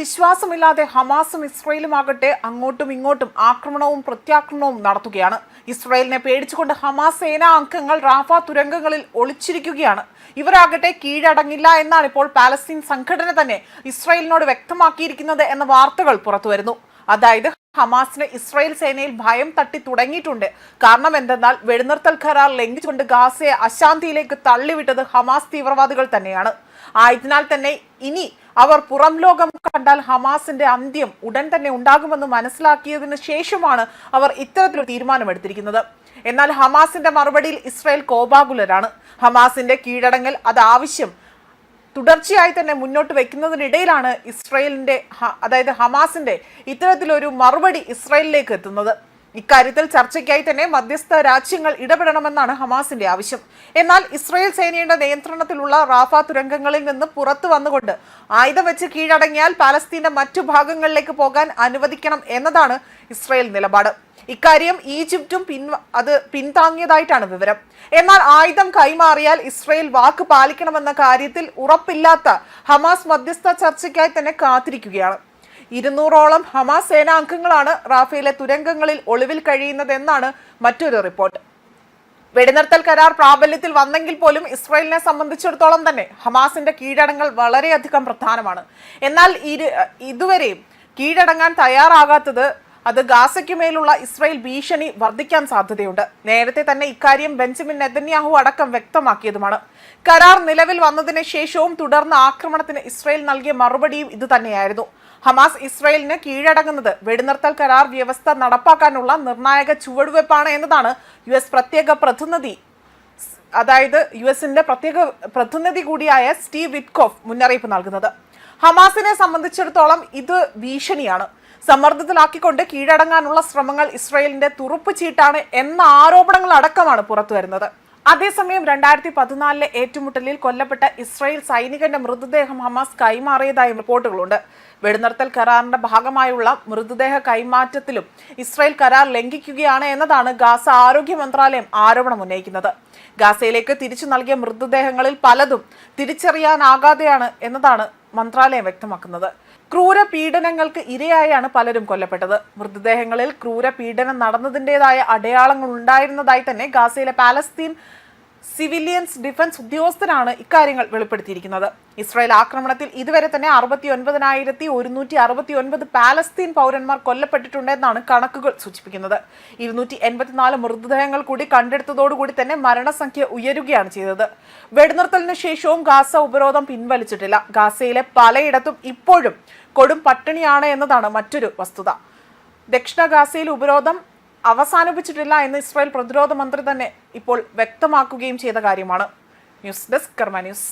വിശ്വാസമില്ലാതെ ഹമാസും ഇസ്രയേലും ആകട്ടെ അങ്ങോട്ടും ഇങ്ങോട്ടും ആക്രമണവും പ്രത്യാക്രമണവും നടത്തുകയാണ്. ഇസ്രയേലിനെ പേടിച്ചുകൊണ്ട് ഹമാസ് സേനാ അംഗങ്ങൾ റാഫ തുരങ്കങ്ങളിൽ ഒളിച്ചിരിക്കുകയാണ്. ഇവരാകട്ടെ കീഴടങ്ങില്ല എന്നാണ് ഇപ്പോൾ പാലസ്തീൻ സംഘടന തന്നെ ഇസ്രയേലിനോട് വ്യക്തമാക്കിയിരിക്കുന്നത് എന്ന വാർത്തകൾ പുറത്തുവരുന്നു. അതായത് ഹമാസിന് ഇസ്രായേൽ സേനയിൽ ഭയം തട്ടി തുടങ്ങിയിട്ടുണ്ട്. കാരണം എന്തെന്നാൽ വെടിനിർത്തൽ കരാർ ലംഘിച്ചുകൊണ്ട് ഗാസയെ അശാന്തിയിലേക്ക് തള്ളിവിട്ടത് ഹമാസ് തീവ്രവാദികൾ തന്നെയാണ്. ആയതിനാൽ തന്നെ ഇനി അവർ പുറം ലോകം കണ്ടാൽ ഹമാസിന്റെ അന്ത്യം ഉടൻ തന്നെ ഉണ്ടാകുമെന്ന് മനസ്സിലാക്കിയതിനു ശേഷമാണ് അവർ ഇത്തരത്തിലൊരു തീരുമാനമെടുത്തിരിക്കുന്നത്. എന്നാൽ ഹമാസിന്റെ മറുപടിയിൽ ഇസ്രായേൽ കോപാകുലരാണ്. ഹമാസിന്റെ കീഴടങ്ങൽ അത് ആവശ്യം തുടർച്ചയായി തന്നെ മുന്നോട്ട് വെക്കുന്നതിനിടയിലാണ് ഇസ്രായേലിന്റെ അതായത് ഹമാസിന്റെ ഇത്തരത്തിലൊരു മറുപടി ഇസ്രായേലിലേക്ക് എത്തുന്നത്. ഇക്കാര്യത്തിൽ ചർച്ചയ്ക്കായി തന്നെ മധ്യസ്ഥ രാജ്യങ്ങൾ ഇടപെടണമെന്നാണ് ഹമാസിന്റെ ആവശ്യം. എന്നാൽ ഇസ്രയേൽ സേനയുടെ നിയന്ത്രണത്തിലുള്ള റാഫ തുരങ്കങ്ങളിൽ നിന്ന് പുറത്തു വന്നുകൊണ്ട് ആയുധം വെച്ച് കീഴടങ്ങിയാൽ പാലസ്തീന്റെ മറ്റു ഭാഗങ്ങളിലേക്ക് പോകാൻ അനുവദിക്കണം എന്നതാണ് ഇസ്രയേൽ നിലപാട്. ഇക്കാര്യം ഈജിപ്തും പിൻ അത് പിന്താങ്ങിയതായിട്ടാണ് വിവരം. എന്നാൽ ആയുധം കൈമാറിയാൽ ഇസ്രയേൽ വാക്ക് പാലിക്കണമെന്ന കാര്യത്തിൽ ഉറപ്പില്ലാത്ത ഹമാസ് മധ്യസ്ഥ ചർച്ചയ്ക്കായി തന്നെ കാത്തിരിക്കുകയാണ്. ഇരുന്നൂറോളം ഹമാസ് സേനാംഗങ്ങളാണ് റാഫേലെ തുരങ്കങ്ങളിൽ ഒളിവിൽ കഴിയുന്നതെന്നാണ് മറ്റൊരു റിപ്പോർട്ട്. വെടിനിർത്തൽ കരാർ പ്രാബല്യത്തിൽ വന്നെങ്കിൽ പോലും ഇസ്രായേലിനെ സംബന്ധിച്ചിടത്തോളം തന്നെ ഹമാസിന്റെ കീഴടങ്ങൾ വളരെയധികം പ്രധാനമാണ്. എന്നാൽ ഇതുവരെയും കീഴടങ്ങാൻ തയ്യാറാകാത്തത് അത് ഗാസയ്ക്ക് മേലുള്ള ഇസ്രായേൽ ഭീഷണി വർദ്ധിക്കാൻ സാധ്യതയുണ്ട്. നേരത്തെ തന്നെ ഇക്കാര്യം ബെഞ്ചമിൻ നെതന്യാഹു അടക്കം വ്യക്തമാക്കിയതുമാണ്. കരാർ നിലവിൽ വന്നതിന് ശേഷവും തുടർന്ന് ആക്രമണത്തിന് ഇസ്രായേൽ നൽകിയ മറുപടിയും ഇത് തന്നെയായിരുന്നു ഹമാസ് ഇസ്രായേലിന് കീഴടങ്ങുന്നത്. വെടിനിർത്തൽ കരാർ വ്യവസ്ഥ നടപ്പാക്കാനുള്ള നിർണായക ചുവടുവെപ്പാണ് എന്നതാണ് യു എസ് പ്രത്യേക പ്രതിനിധി. അതായത് യു എസിന്റെ പ്രത്യേക പ്രതിനിധി കൂടിയായ സ്റ്റീവ് വിറ്റ്കോഫ് മുന്നറിയിപ്പ് നൽകുന്നത്. ഹമാസിനെ സംബന്ധിച്ചിടത്തോളം ഇത് ഭീഷണിയാണ്. സമ്മർദ്ദത്തിലാക്കിക്കൊണ്ട് കീഴടങ്ങാനുള്ള ശ്രമങ്ങൾ ഇസ്രായേലിന്റെ തുറുപ്പ് ചീട്ടാണ് എന്ന ആരോപണങ്ങൾ അടക്കമാണ് പുറത്തു വരുന്നത് അതേസമയം രണ്ടായിരത്തി പതിനാലിലെ ഏറ്റുമുട്ടലിൽ കൊല്ലപ്പെട്ട ഇസ്രായേൽ സൈനികന്റെ മൃതദേഹം ഹമാസ് കൈമാറിയതായും റിപ്പോർട്ടുകളുണ്ട്. വെടിനിർത്തൽ കരാറിന്റെ ഭാഗമായുള്ള മൃതദേഹ കൈമാറ്റത്തിലും ഇസ്രായേൽ കരാർ ലംഘിക്കുകയാണ് എന്നതാണ് ഗാസ ആരോഗ്യ മന്ത്രാലയം ആരോപണം ഉന്നയിക്കുന്നത്. ഗാസയിലേക്ക് തിരിച്ചു നൽകിയ മൃതദേഹങ്ങളിൽ പലതും തിരിച്ചറിയാനാകാതെയാണ് എന്നതാണ് മന്ത്രാലയം വ്യക്തമാക്കുന്നത്. ക്രൂര പീഡനങ്ങൾക്ക് ഇരയായാണ് പലരും കൊല്ലപ്പെട്ടത്. മൃതദേഹങ്ങളിൽ ക്രൂര പീഡനം നടന്നതിന്റെതായ അടയാളങ്ങൾ ഉണ്ടായിരുന്നതായി തന്നെ ഗാസയിലെ പാലസ്തീൻ സിവിലിയൻസ് ഡിഫൻസ് ഉദ്യോഗസ്ഥരാണ് ഇക്കാര്യങ്ങൾ വെളിപ്പെടുത്തിയിരിക്കുന്നത്. ഇസ്രായേൽ ആക്രമണത്തിൽ ഇതുവരെ തന്നെ അറുപത്തി ഒൻപതിനായിരത്തി ഒരുന്നൂറ്റി അറുപത്തി ഒൻപത് പാലസ്തീൻ പൗരന്മാർ കൊല്ലപ്പെട്ടിട്ടുണ്ടെന്നാണ് കണക്കുകൾ സൂചിപ്പിക്കുന്നത്. ഇരുന്നൂറ്റി എൺപത്തിനാല് മൃതദേഹങ്ങൾ കൂടി കണ്ടെടുത്തതോടുകൂടി തന്നെ മരണസംഖ്യ ഉയരുകയാണ് ചെയ്തത്. വെടിനിർത്തലിന് ശേഷവും ഗാസ ഉപരോധം പിൻവലിച്ചിട്ടില്ല. ഗാസയിലെ പലയിടത്തും ഇപ്പോഴും കൊടും പട്ടിണിയാണ് എന്നതാണ് മറ്റൊരു വസ്തുത. ദക്ഷിണ ഗാസയിൽ ഉപരോധം അവസാനിപ്പിച്ചിട്ടില്ല എന്ന് ഇസ്രായേൽ പ്രതിരോധ മന്ത്രി തന്നെ ഇപ്പോൾ വ്യക്തമാക്കുകയും ചെയ്ത കാര്യമാണ്. News desk Karma news.